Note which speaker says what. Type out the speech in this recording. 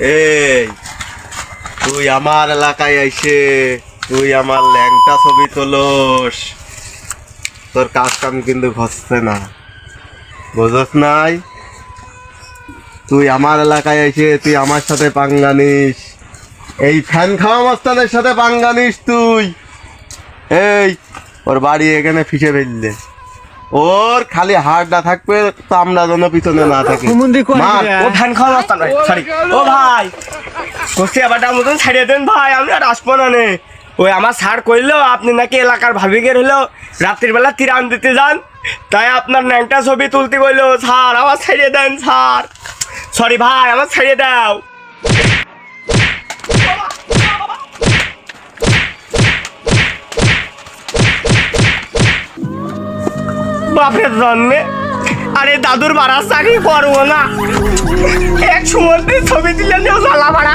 Speaker 1: এই, তুই আমার এলাকায় আইসে, তুই আমার ল্যাংটা ছবি তোলস। তোর কাজ কাম কিন্তু ঘসছে না। বুঝস নাই? তুই আমার এলাকায় এসে তুই আমার সাথে পাঙ্গা নিস। এই ফ্যান খাওয়া মাস্তানের সাথে পাঙ্গা নিস তুই। এই, ওর বাড়ি এখানে ফিসে ফেললে। ওর খালি হাড়টা থাকবে চামড়া যেন পিছনে না থাকে।
Speaker 2: ও ধান খাওয়া মাস্তান ভাই সরি ও ভাই কষি আবারটা মতন ছাড়িয়ে দেন ভাই আমি আর আসব না নে। ওই আমার স্যার কইলো আপনি নাকি এলাকার ভাবিকের হলো রাত্রির বেলা তিরান দিতে যান। তাই আপনার ন্যাংটা ছবি তুলতে কইলো স্যার আমার ছাড়িয়ে দেন স্যার। সরি ভাই আমার ছাড়িয়ে দাও। বাপের জন্মে আরে দাদুর বাড়ার চাকরি করব না। এক সময় ছবি দিলেন জ্বালা ভাড়া